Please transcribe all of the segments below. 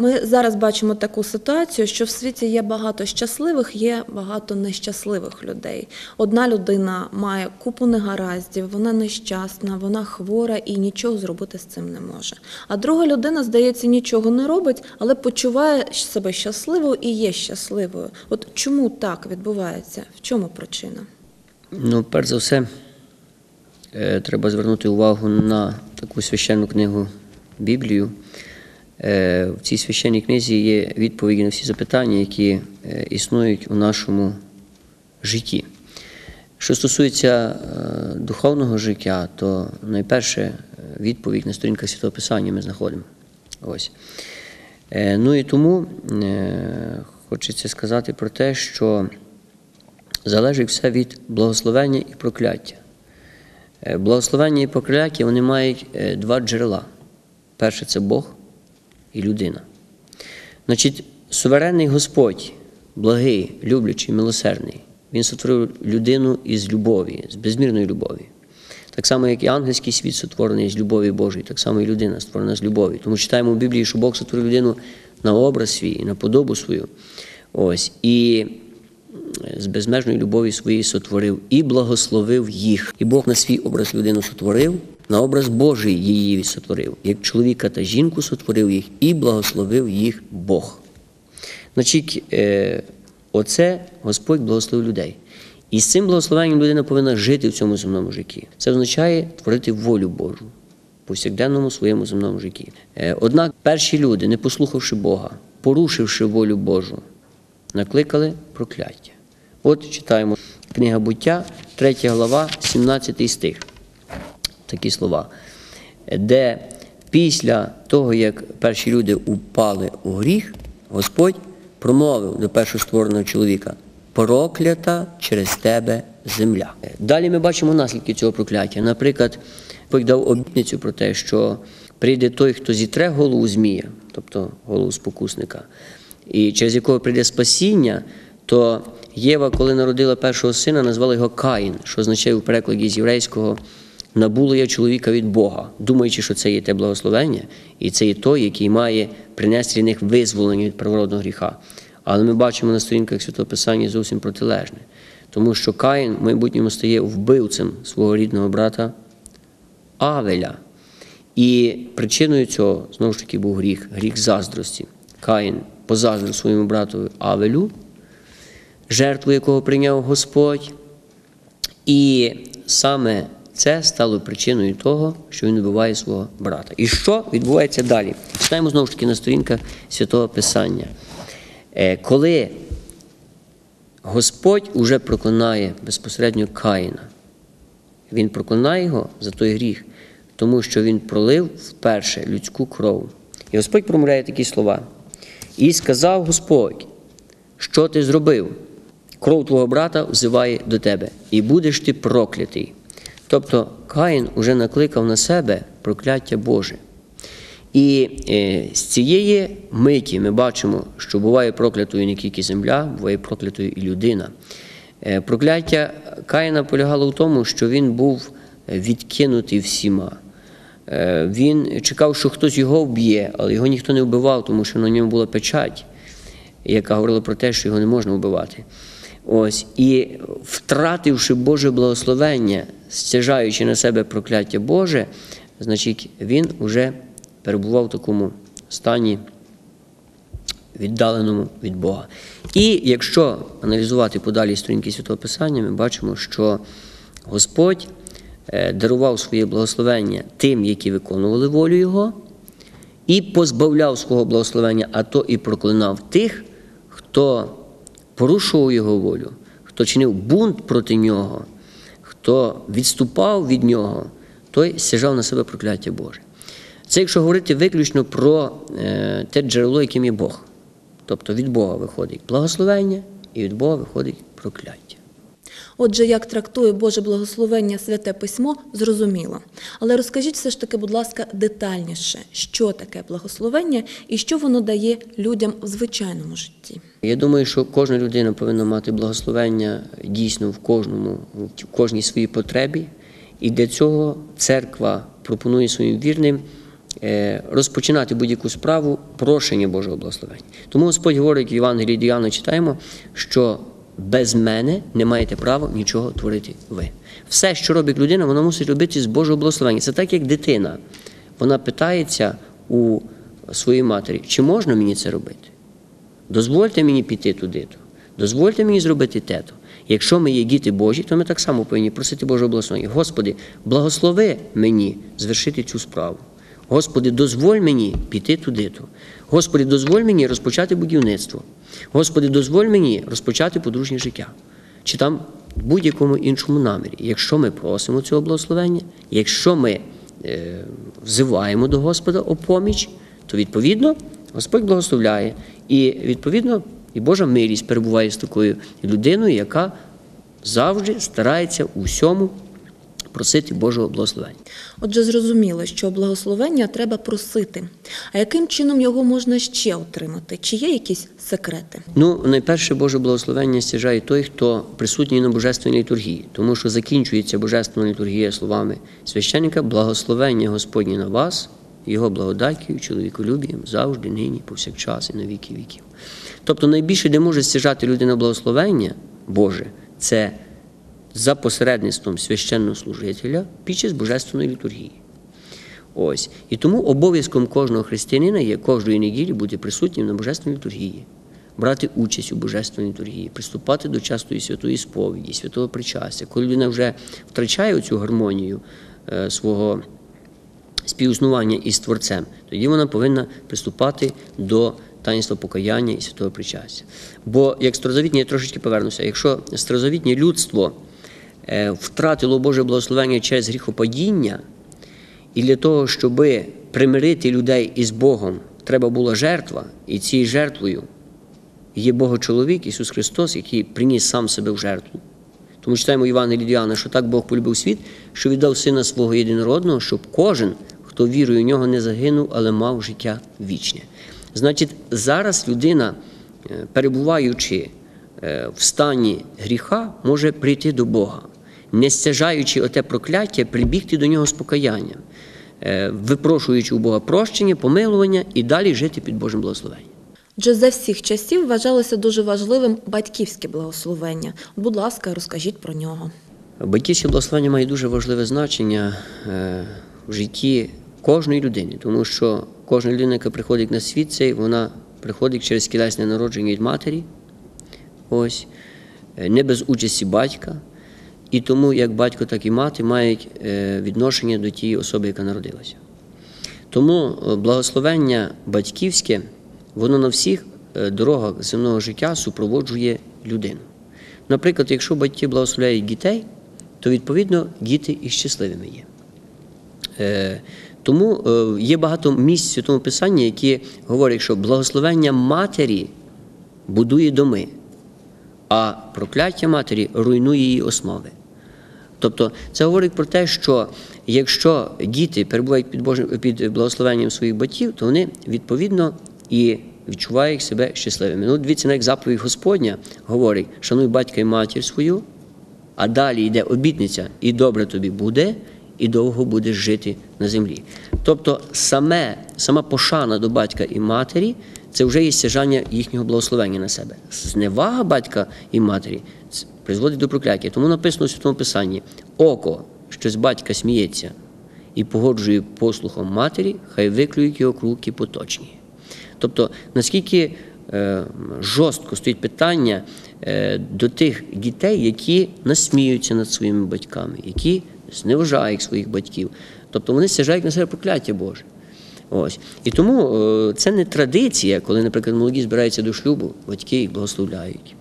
Ми зараз бачимо таку ситуацію, що в світі є багато щасливих, є багато нещасливих людей. Одна людина має купу негараздів, вона нещасна, вона хвора і нічого зробити з цим не може. А друга людина, здається, нічого не робить, але почуває себе щасливою і є щасливою. От чому так відбувається? В чому причина? Ну, перш за все, е, треба звернути увагу на таку священну книгу Біблію. Е, В цій священній книзі є відповіді на всі запитання, які е, існують у нашому житті. Що стосується е, духовного життя, то найперше відповідь на сторінках Святого Писання ми знаходимо. Ось. Ну і тому хочеться сказати про те, що залежить все від благословення і прокляття. Благословення і прокляття вони мають два джерела. Перше це Бог і людина. Значить, суверенний Господь, благий, люблячий, милосердний, Він сотворив людину із любові, з безмірної любові. Так само, як і ангельський світ сотворений з любові Божої, так само і людина створена з любові. Тому читаємо в Біблії, що Бог сотворив людину на образ свій, на подобу свою. Ось. І з безмежної любові своєї сотворив і благословив їх. І Бог на свій образ людину сотворив, на образ Божий її сотворив. Як чоловіка та жінку сотворив їх і благословив їх Бог. Значить, е, оце Господь благословив людей. І з цим благословенням людина повинна жити в цьому земному житті. Це означає творити волю Божу в повсякденному своєму земному житті. Е, Однак перші люди, не послухавши Бога, порушивши волю Божу, накликали прокляття. От читаємо книга буття, 3 глава, 17 стих. Такі слова. Де після того, як перші люди упали у гріх, Господь промовив до першоствореного чоловіка: проклята через тебе земля. Далі ми бачимо наслідки цього прокляття. Наприклад, Господь дав обітницю про те, що прийде той, хто зітре голову змія, тобто голову спокусника, і через якого прийде спасіння, то Єва, коли народила першого сина, назвала його Каїн, що означає у перекладі з єврейського набуло я чоловіка від Бога, думаючи, що це є те благословення, і це є той, який має принести для них визволення від первородного гріха. Але ми бачимо на сторінках Святого Писання зовсім протилежне, тому що Каїн в майбутньому стає вбивцем свого рідного брата Авеля. І причиною цього знову ж таки був гріх, гріх заздрості. Каїн позаздрив своєму брату Авелю, жертву якого прийняв Господь. І саме це стало причиною того, що він вбиває свого брата. І що відбувається далі? Читаємо знову ж таки на сторінках Святого Писання. Е, Коли Господь уже проклинає безпосередньо Каїна, він проклинає його за той гріх, тому що він пролив вперше людську кров. І Господь промовляє такі слова. І сказав Господь, що ти зробив? Кров твого брата взиває до тебе, і будеш ти проклятий. Тобто Каїн уже накликав на себе прокляття Боже. І е, з цієї миті ми бачимо, що буває проклятою не тільки земля, буває проклятою і людина. Е, прокляття Каїна полягало в тому, що він був відкинутий всіма. Е, Він чекав, що хтось його вб'є, але його ніхто не вбивав, тому що на ньому була печать, яка говорила про те, що його не можна вбивати. Ось, і втративши Боже благословення, стяжаючи на себе прокляття Боже, значить, він вже перебував в такому стані віддаленому від Бога. І якщо аналізувати подалі сторінки Святого Писання, ми бачимо, що Господь е, дарував своє благословення тим, які виконували волю Його, і позбавляв свого благословення, а то і проклинав тих, хто порушував його волю, хто чинив бунт проти нього, хто відступав від нього, той стяжав на себе прокляття Боже. Це якщо говорити виключно про е, те джерело, яким є Бог. Тобто від Бога виходить благословення, і від Бога виходить прокляття. Отже, як трактує Боже благословення Святе Письмо, зрозуміло. Але розкажіть все ж таки, будь ласка, детальніше, що таке благословення і що воно дає людям в звичайному житті. Я думаю, що кожна людина повинна мати благословення дійсно в кожному, в кожній своїй потребі. І для цього церква пропонує своїм вірним е, розпочинати будь-яку справу прошення Божого благословення. Тому Господь говорить в Євангелії від читаємо, що без мене не маєте права нічого творити ви. Все, що робить людина, вона мусить робити з Божого благословення. Це так, як дитина. Вона питається у своїй матері, чи можна мені це робити? Дозвольте мені піти туди-то. Дозвольте мені зробити те-то. Якщо ми є діти Божі, то ми так само повинні просити Божого благословення. Господи, благослови мені звершити цю справу. Господи, дозволь мені піти туди-то. Господи, дозволь мені розпочати будівництво. Господи, дозволь мені розпочати подружнє життя. Чи там в будь-якому іншому намірі. Якщо ми просимо цього благословення, якщо ми е, взиваємо до Господа о поміч, то відповідно Господь благословляє. І відповідно і Божа милість перебуває з такою людиною, яка завжди старається у всьому просити Божого благословення. Отже, зрозуміло, що благословення треба просити. А яким чином його можна ще отримати? Чи є якісь секрети? Ну, найперше Боже благословення стяжає той, хто присутній на божественній літургії, тому що закінчується божественна літургія словами священника, благословення Господнє на вас, його благодаттю, чоловіколюбієм завжди, нині, повсякчас і на віки віків. Тобто найбільше, де може стяжати людина благословення Боже, це за посередництвом священнослужителя під час божественної літургії. Ось. І тому обов'язком кожного християнина є кожної неділі бути присутнім на божественній літургії, брати участь у божественній літургії, приступати до частої святої сповіді, святого причастя. Коли людина вже втрачає цю гармонію е, свого співіснування із Творцем, тоді вона повинна приступати до таїнства покаяння і святого причастя. Бо як старозавітнє, я трошечки повернуся, якщо старозавітнє людство втратило Боже благословення через гріхопадіння, і для того, щоб примирити людей із Богом, треба була жертва, і цією жертвою є Богочоловік Ісус Христос, який приніс сам себе в жертву. Тому читаємо Івана Лідіана, що так Бог полюбив світ, що віддав Сина свого єдинородного, щоб кожен, хто вірує в нього, не загинув, але мав життя вічне. Значить, зараз людина, е, перебуваючи е, в стані гріха, може прийти до Бога, не стяжаючи оте прокляття, прибігти до нього з покаянням, е, випрошуючи у Бога прощення, помилування і далі жити під Божим благословенням. Отже, за всіх часів вважалося дуже важливим батьківське благословення. Будь ласка, розкажіть про нього. Батьківське благословення має дуже важливе значення е, в житті кожної людини, тому що кожна людина, яка приходить на світ, цей, вона приходить через тілесне народження від матері, ось, е, не без участі батька. І тому як батько, так і мати мають е, відношення до тієї особи, яка народилася. Тому е, благословення батьківське, воно на всіх е, дорогах земного життя супроводжує людину. Наприклад, якщо батьки благословляють дітей, то відповідно діти і щасливими є. Тому є багато місць в Святому Писанні, які говорять, що благословення матері будує доми, а прокляття матері руйнує її основи. Тобто це говорить про те, що якщо діти перебувають під Божим під благословенням своїх батьків, то вони відповідно і відчувають себе щасливими. Ну, дивіться, як заповідь Господня говорить: шануй батька і матір свою, а далі йде обітниця, і добре тобі буде, і довго будеш жити на землі. Тобто, саме, сама пошана до батька і матері це вже є стяжання їхнього благословення на себе. Зневага батька і матері призводить до прокляття. Тому написано в Святому Писанні: око, що з батька сміється і погоджує послухом матері, хай виклюють його круки поточні. Тобто, наскільки е, жорстко стоїть питання е, до тих дітей, які насміються над своїми батьками, які зневажають своїх батьків. Тобто вони стяжають на себе прокляття Боже. Ось. І тому е, це не традиція, коли, наприклад, молоді збираються до шлюбу, батьки їх благословляють.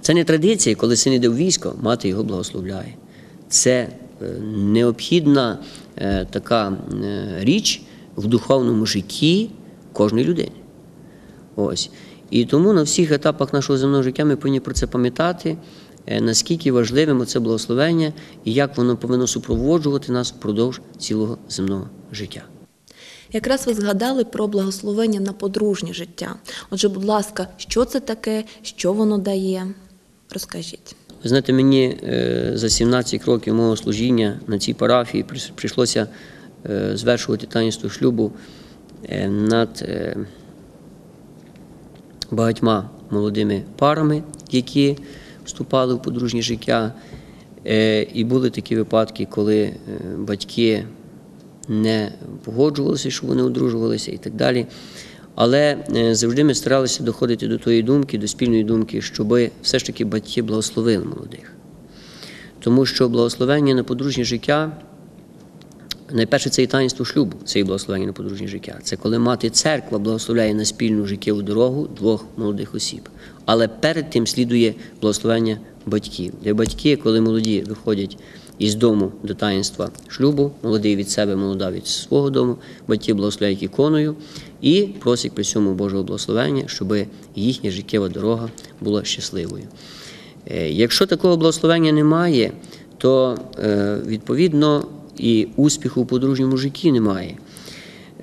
Це не традиція, коли син іде в військо, мати його благословляє. Це е, необхідна е, така е, річ в духовному житті кожної людини. Ось. І тому на всіх етапах нашого земного життя ми повинні про це пам'ятати, наскільки важливим це благословення і як воно повинно супроводжувати нас впродовж цілого земного життя. Якраз ви згадали про благословення на подружнє життя. Отже, будь ласка, що це таке, що воно дає? Розкажіть. Ви знаєте, мені е, за 17 років мого служіння на цій парафії прийшлося е, звершувати таїнство шлюбу е, над багатьма молодими парами, які вступали в подружнє життя. І були такі випадки, коли батьки не погоджувалися, що вони одружувалися і так далі. Але е, завжди ми старалися доходити до тої думки, до спільної думки, щоб все ж таки батьки благословили молодих. Тому що благословення на подружнє життя Найперше, це і таїнство шлюбу, це і благословення на подружнє життя. Це коли мати церква благословляє на спільну життєву дорогу двох молодих осіб. Але перед тим слідує благословення батьків, де батьки, коли молоді виходять із дому до таїнства шлюбу, молодий від себе, молода від свого дому, батьки благословляють іконою і просять при цьому Божого благословення, щоб їхня життєва дорога була щасливою. Е, Якщо такого благословення немає, то е, відповідно і успіху у подружньому житті немає.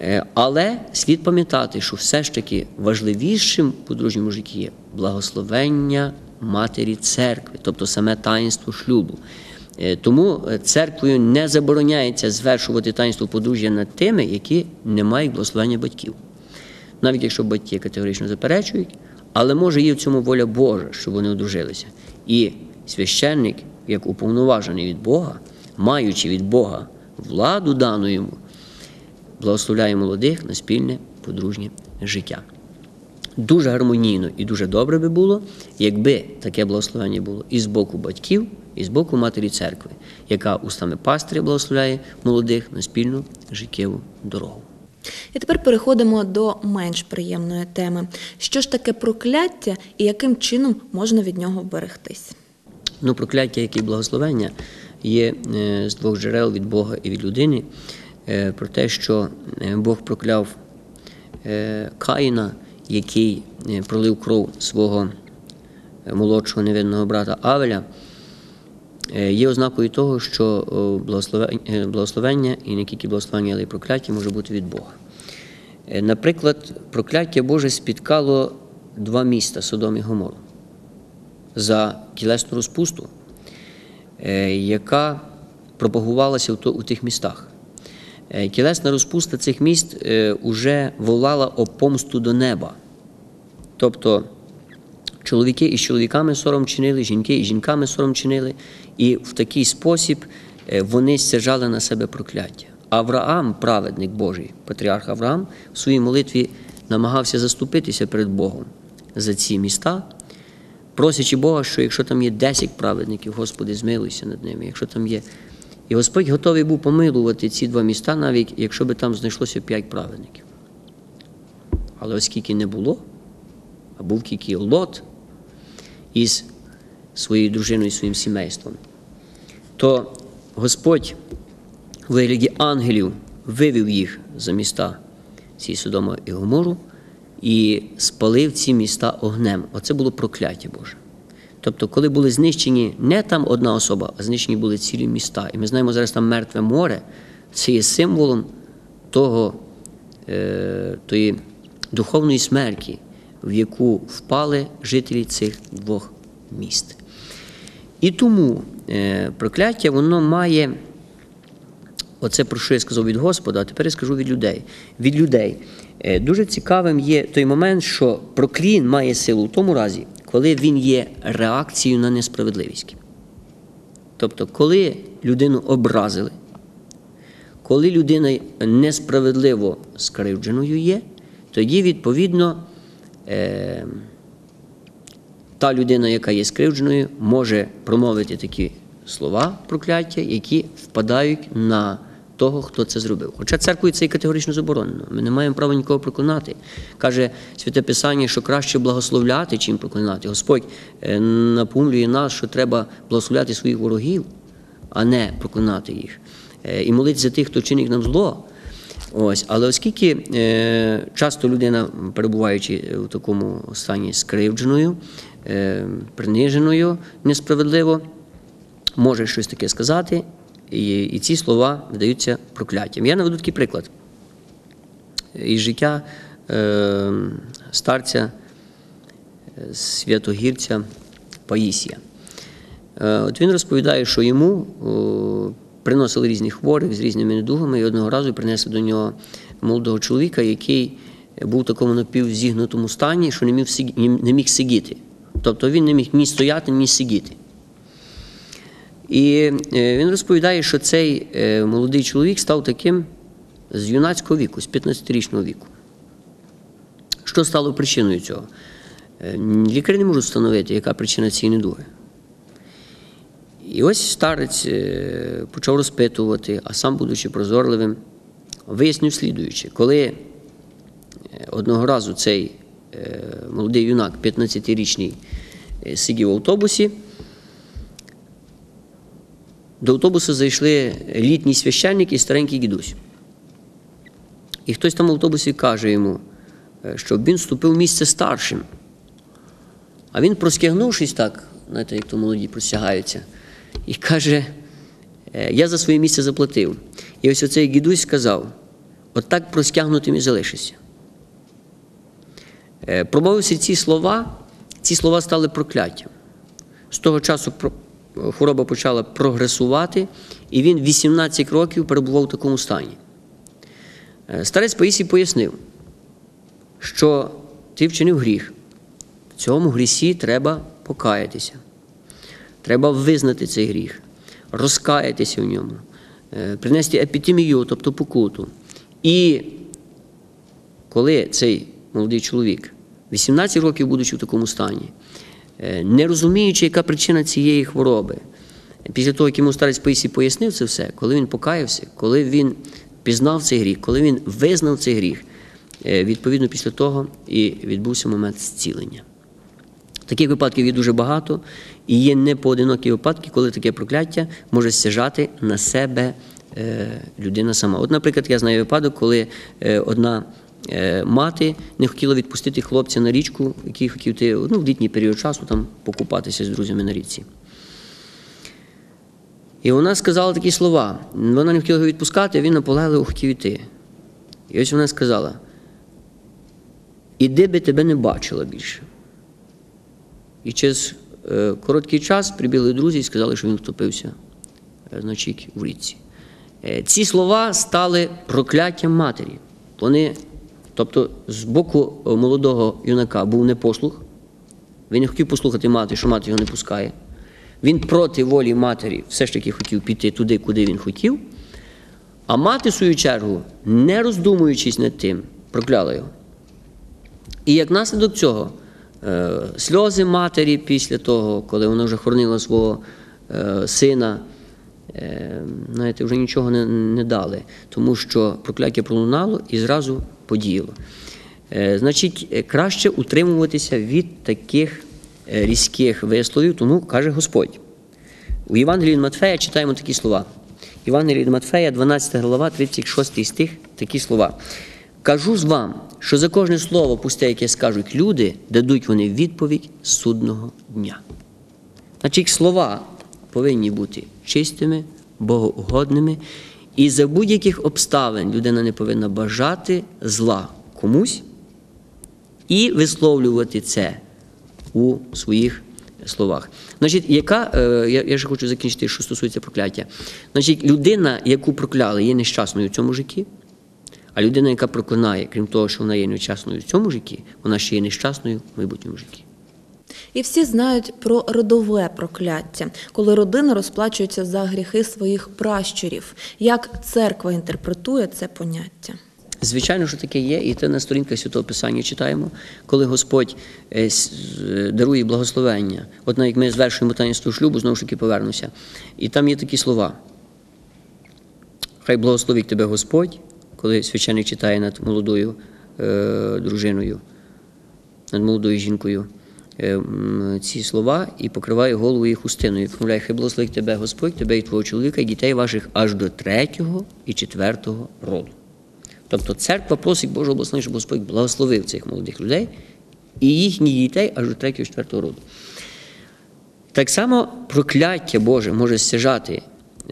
Е, Але слід пам'ятати, що все ж таки важливішим в подружньому житті є благословення матері церкви, тобто саме таїнство шлюбу. Е, Тому е, церквою не забороняється звершувати таїнство подружжя над тими, які не мають благословення батьків. Навіть якщо батьки категорично заперечують, але може є в цьому воля Божа, щоб вони одружилися. І священник, як уповноважений від Бога, маючи від Бога владу дану йому, благословляє молодих на спільне подружнє життя. Дуже гармонійно і дуже добре би було, якби таке благословення було і з боку батьків, і з боку матері церкви, яка устами пастиря благословляє молодих на спільну життєву дорогу. І тепер переходимо до менш приємної теми. Що ж таке прокляття і яким чином можна від нього вберегтись? Ну, прокляття, як і благословення, є е, з двох джерел від Бога і від людини. Е, Про те, що е, Бог прокляв Каїна, який е, пролив кров свого е, молодшого невинного брата Авеля, е, є ознакою того, що благословення, і не тільки благословення, але й прокляття може бути від Бога. Наприклад, прокляття Боже спіткало два міста Содом і Гомору за тілесну розпусту, яка пропагувалася у тих містах. Е, Тілесна розпуста цих міст е, уже волала о помсту до неба. Тобто чоловіки із чоловіками сором чинили, жінки із жінками сором чинили, і в такий спосіб е, вони стяжали на себе прокляття. Авраам, праведник Божий, патріарх Авраам, в своїй молитві намагався заступитися перед Богом за ці міста, просячи Бога, що якщо там є 10 праведників, Господи, змилуйся над ними. Якщо там є. І Господь готовий був помилувати ці два міста, навіть якщо би там знайшлося 5 праведників. Але оскільки не було, а був тільки Лот із своєю дружиною, і своїм сімейством, то Господь у вигляді ангелів вивів їх за міста ці Содома і Гомору і спалив ці міста огнем. Оце було прокляття Боже. Тобто, коли були знищені не там одна особа, а знищені були цілі міста. І ми знаємо зараз там мертве море, це є символом того, е, тої духовної смерті, в яку впали жителі цих двох міст. І тому е, прокляття воно має, оце про що я сказав від Господа, а тепер я скажу від людей. Від людей. Е, Дуже цікавим є той момент, що проклін має силу в тому разі, коли він є реакцією на несправедливість. Тобто, коли людину образили, коли людина несправедливо скривдженою є, тоді, відповідно, е, та людина, яка є скривдженою, може промовити такі слова прокляття, які впадають на того, хто це зробив. Хоча церквою це і категорично заборонено. Ми не маємо права нікого проклинати. Каже Святе Писання, що краще благословляти, чим проклинати. Господь е, напомлює нас, що треба благословляти своїх ворогів, а не проклинати їх. Е, І молитися тих, хто чинить нам зло. Ось, але оскільки е, часто людина, перебуваючи в такому стані скривдженою, е, приниженою несправедливо, може щось таке сказати, і, і ці слова видаються прокляттям. Я наведу такий приклад із життя е, старця е, святогірця Паїсія. Е, От він розповідає, що йому о, приносили різних хворих з різними недугами, і одного разу принесли до нього молодого чоловіка, який був в такому напівзігнутому стані, що не міг, не міг сидіти. Тобто він не міг ні стояти, ні сидіти. І е, він розповідає, що цей е, молодий чоловік став таким з юнацького віку, з 15-річного віку. Що стало причиною цього? Е, Лікарі не можуть встановити, яка причина цієї недуги. І ось старець почав розпитувати, а сам, будучи прозорливим, вияснив слідуюче, коли одного разу цей молодий юнак, 15-річний, е, сидів в автобусі, до автобусу зайшли літній священник і старенький дідусь. І хтось там в автобусі каже йому, е, щоб він вступив в місце старшим. А він, простягнувшись так, знаєте, як то молоді простягаються, і каже: «Е, Я за своє місце заплатив. І ось оцей дідусь сказав: отак простягнутим і залишишся. Е, Промовивши ці слова, ці слова стали прокляттям. З того часу хвороба почала прогресувати, і він 18 років перебував в такому стані. Е, Старець Паїсій пояснив, що ти вчинив гріх. В цьому грісі треба покаятися. Треба визнати цей гріх, розкаятися в ньому, е, принести епітемію, тобто покуту. І коли цей молодий чоловік, 18 років будучи в такому стані, не розуміючи, яка причина цієї хвороби, після того, як йому старець Паїсій пояснив це все, коли він покаявся, коли він пізнав цей гріх, коли він визнав цей гріх, е, відповідно після того і відбувся момент зцілення. Таких випадків є дуже багато, і є непоодинокі випадки, коли таке прокляття може стяжати на себе е, людина сама. От, наприклад, я знаю випадок, коли е, одна е, мати не хотіла відпустити хлопця на річку, який хотів йти ну, в літній період часу там покупатися з друзями на річці. І вона сказала такі слова. Вона не хотіла його відпускати, а він наполегливо хотів йти. І ось вона сказала: Іди би тебе не бачила більше. І через е, короткий час прибігли друзі і сказали, що він втопився е, значить, в річці. Е, ці слова стали прокляттям матері. Вони, тобто, з боку е, молодого юнака був непослух. Він не хотів послухати мати, що мати його не пускає. Він проти волі матері все ж таки хотів піти туди, куди він хотів. А мати, в свою чергу, не роздумуючись над тим, прокляла його. І як наслідок цього, е, сльози матері після того, коли вона вже хоронила свого е, сина, знаєте, вже нічого не, не дали, тому що прокляття пролунало і зразу подіяло. Е, Значить, е, краще утримуватися від таких е, різких висловів, тому каже Господь. У Євангелії від Матфея читаємо такі слова. Євангелії від Матфея, 12 глава, 36 стих, такі слова. Кажу з вам, що за кожне слово пусте, яке скажуть люди, дадуть вони відповідь судного дня. Значить, слова повинні бути чистими, богоугодними, і за будь-яких обставин людина не повинна бажати зла комусь і висловлювати це у своїх словах. Значить, яка, е, я, я ще хочу закінчити, що стосується прокляття. Значить, людина, яку прокляли, є нещасною в цьому житті, а людина, яка проклинає, крім того, що вона є нещасною в цьому житті, вона ще є нещасною в майбутньому житті. І всі знають про родове прокляття, коли родина розплачується за гріхи своїх пращурів. Як церква інтерпретує це поняття? Звичайно, що таке є, і це на сторінках Святого Писання читаємо, коли Господь е, е, дарує благословення. От навіть ми звершуємо таїнство шлюбу, знову ж таки повернуся. І там є такі слова. Хай благословить тебе Господь, коли священник читає над молодою е, дружиною, над молодою жінкою ці слова і покриває голову її хустиною. Промовляє, хай благословить тебе Господь, тебе і твого чоловіка, і дітей ваших аж до третього і четвертого роду. Тобто церква просить Божого благословення, щоб Господь благословив цих молодих людей і їхніх дітей аж до третього і четвертого роду. Так само прокляття Боже може стяжати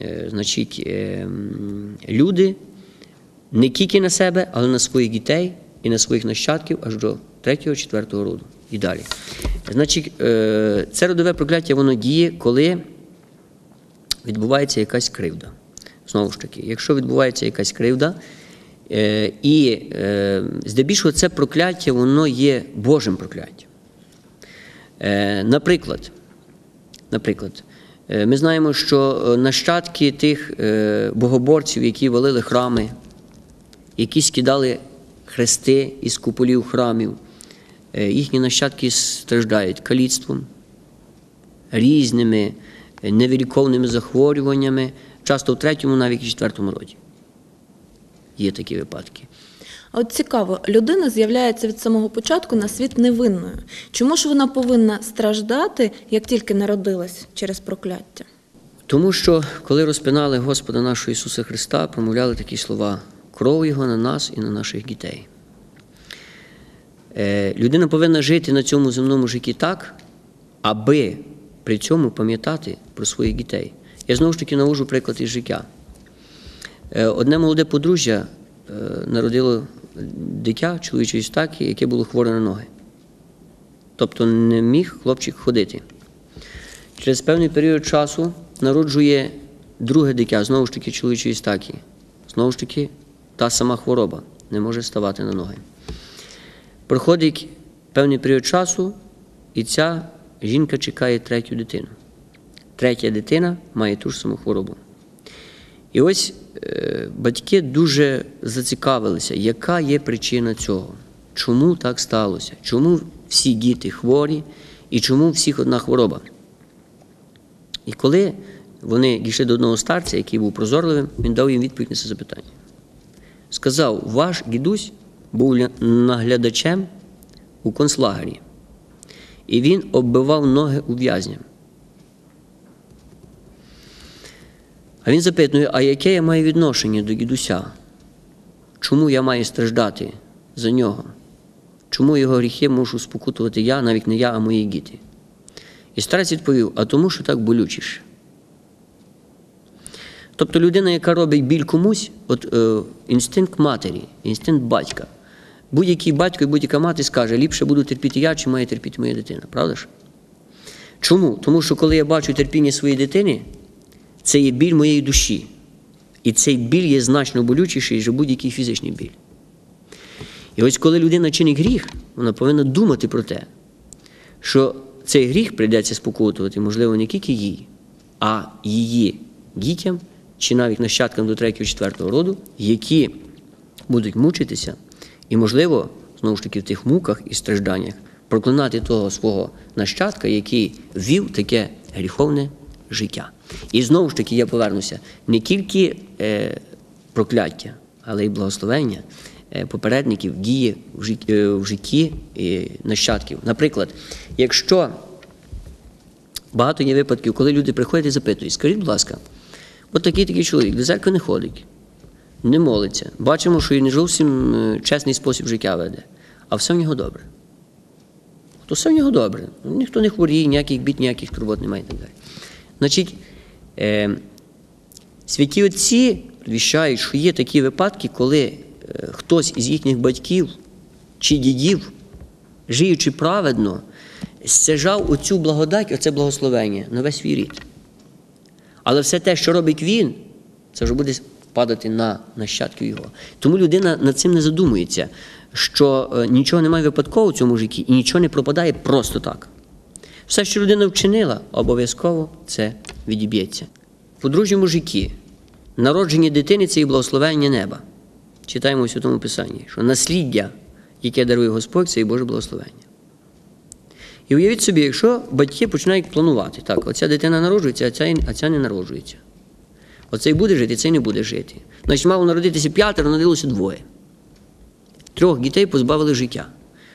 е, значить, е, люди не тільки на себе, але на своїх дітей і на своїх нащадків аж до третього, четвертого роду і далі. Значить, е, це родове прокляття воно діє, коли відбувається якась кривда. Знову ж таки, якщо відбувається якась кривда, е, і е, здебільшого це прокляття, воно є Божим прокляттям. Наприклад, наприклад, ми знаємо, що нащадки тих богоборців, які валили храми, які скидали хрести із куполів храмів, їхні нащадки страждають каліцтвом, різними е, невиліковними захворюваннями, часто в третьому, навіть і четвертому роді. Є такі випадки. А От цікаво, людина з'являється від самого початку на світ невинною. Чому ж вона повинна страждати, як тільки народилась через прокляття? Тому що, коли розпинали Господа нашого Ісуса Христа, промовляли такі слова: кров Його на нас і на наших дітей. Е, Людина повинна жити на цьому земному житті так, аби при цьому пам'ятати про своїх дітей. Я знову ж таки навожу приклад із життя. Е, Одне молоде подружжя е, народило дитя чоловічої статі, яке було хворе на ноги. Тобто не міг хлопчик ходити. Через певний період часу народжує друге дитя, знову ж таки чоловічої статі. Знову ж таки, та сама хвороба не може ставати на ноги. Проходить певний період часу, і ця жінка чекає третю дитину. Третя дитина має ту ж саму хворобу. І ось е, батьки дуже зацікавилися, яка є причина цього, чому так сталося, чому всі діти хворі і чому всіх одна хвороба. І коли вони дійшли до одного старця, який був прозорливим, він дав їм відповідь на це запитання. Сказав: ваш дідусь був наглядачем у концлагері, і він оббивав ноги у в'язням. А він запитує, а яке я маю відношення до дідуся? Чому я маю страждати за нього? Чому його гріхи мушу спокутувати я, навіть не я, а мої діти? І старець відповів, а тому, що так болючіше. Тобто людина, яка робить біль комусь, от е, інстинкт матері, інстинкт батька. Будь-який батько і будь-яка мати скаже, ліпше буду терпіти я, чи має терпіти моя дитина. Правда ж? Чому? Тому що коли я бачу терпіння своєї дитини, це є біль моєї душі. І цей біль є значно болючіший, ніж будь-який фізичний біль. І ось коли людина чинить гріх, вона повинна думати про те, що цей гріх прийдеться спокутувати, можливо, не тільки їй, а її дітям чи навіть нащадкам до 3-4 роду, які будуть мучитися, і, можливо, знову ж таки, в тих муках і стражданнях проклинати того свого нащадка, який вів таке гріховне життя. І знову ж таки я повернуся не тільки е, прокляття, але й благословення е, попередників діє в е, житті е, нащадків. Наприклад, якщо багато є випадків, коли люди приходять і запитують, скажіть, будь ласка, от такий такий чоловік до церкви не ходить, не молиться. Бачимо, що і не зовсім е, чесний спосіб життя веде, а все в нього добре. То все в нього добре. Ніхто не хворіє, ніяких бід, ніяких турбот немає і так далі. Значить, е, святі отці віщають, що є такі випадки, коли е, хтось із їхніх батьків чи дідів, живучи праведно, стяжав оцю благодать, оце благословення на весь свій рід. Але все те, що робить він, це вже буде падати на нащадків його. Тому людина над цим не задумується, що е, нічого немає випадково в цьому житті і нічого не пропадає просто так. Все, що людина вчинила, обов'язково це відіб'ється. Подружньому житті народження дитини це і благословення неба. Читаємо у Святому Писанні, що насліддя, яке дарує Господь, це і Боже благословення. І уявіть собі, якщо батьки починають планувати, так, оця дитина народжується, а ця, а ця не народжується. Оцей буде жити, цей не буде жити. Значить, мало народитися п'ятеро, народилося двоє. Трьох дітей позбавили життя.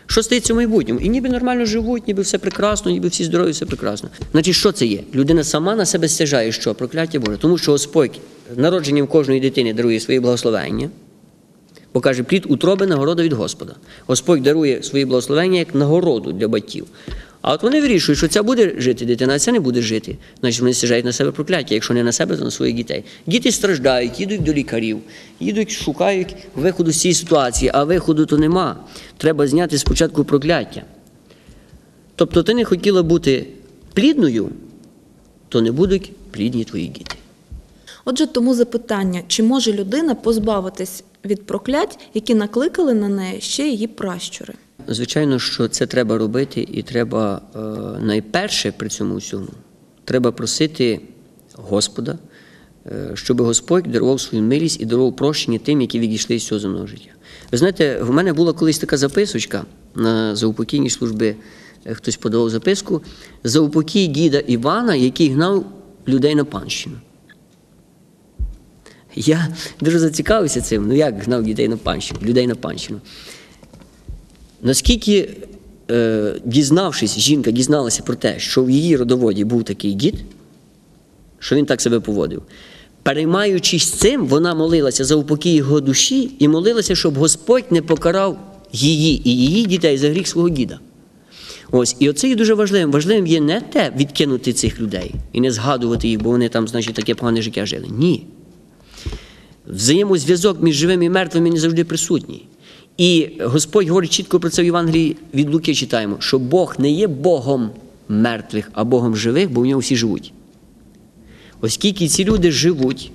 Що стається в майбутньому? І ніби нормально живуть, ніби все прекрасно, ніби всі здорові, все прекрасно. Значить, що це є? Людина сама на себе стяжає, що прокляття Боже. Тому що Господь народженням кожної дитини дарує своє благословення, бо каже, плід утроби нагорода від Господа. Господь дарує свої благословення як нагороду для батьків. А от вони вирішують, що ця буде жити дитина, а ця не буде жити. Значить, вони стяжають на себе прокляття, якщо не на себе, то на своїх дітей. Діти страждають, їдуть до лікарів, їдуть, шукають виходу з цієї ситуації, а виходу то нема. Треба зняти спочатку прокляття. Тобто ти не хотіла бути плідною, то не будуть плідні твої діти. Отже, тому запитання, чи може людина позбавитись від проклять, які накликали на неї ще її пращури? Звичайно, що це треба робити, і треба е, найперше при цьому всьому треба просити Господа, е, щоб Господь дарував свою милість і дарував прощення тим, які відійшли з цього земного життя. Ви знаєте, в мене була колись така записочка на заупокійній службі. е, Хтось подавав записку за упокій діда Івана, який гнав людей на панщину. Я дуже зацікавився цим. Ну як гнав дітей на панщину, людей на панщину. Наскільки, е, дізнавшись, жінка дізналася про те, що в її родоводі був такий дід, що він так себе поводив, переймаючись цим, вона молилася за упокій його душі і молилася, щоб Господь не покарав її і її дітей за гріх свого діда. Ось, і оце є дуже важливим. Важливим є не те відкинути цих людей і не згадувати їх, бо вони там, значить, таке погане життя жили. Ні взаємозв'язок між живим і мертвим не завжди присутній. І Господь говорить чітко про це в Євангелії від Луки читаємо, що Бог не є Богом мертвих, а Богом живих, бо в нього всі живуть. Оскільки ці люди живуть,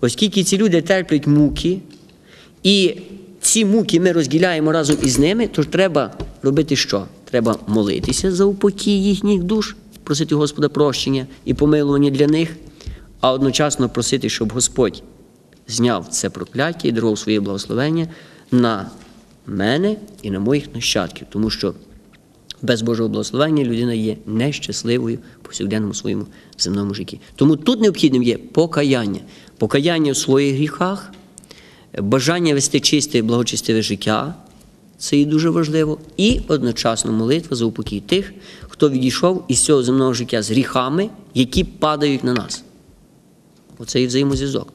оскільки ці люди терплять муки, і ці муки ми розділяємо разом із ними, то треба робити що? Треба молитися за упокій їхніх душ, просити Господа прощення і помилування для них, а одночасно просити, щоб Господь зняв це прокляття і дарував своє благословення на мене і на моїх нащадків, тому що без Божого благословення людина є нещасливою в повсякденному своєму земному житті. Тому тут необхідним є покаяння, покаяння в своїх гріхах, бажання вести чисте і благочестиве життя. Це і дуже важливо, і одночасно молитва за упокій тих, хто відійшов із цього земного життя з гріхами, які падають на нас. Оце і взаємозв'язок.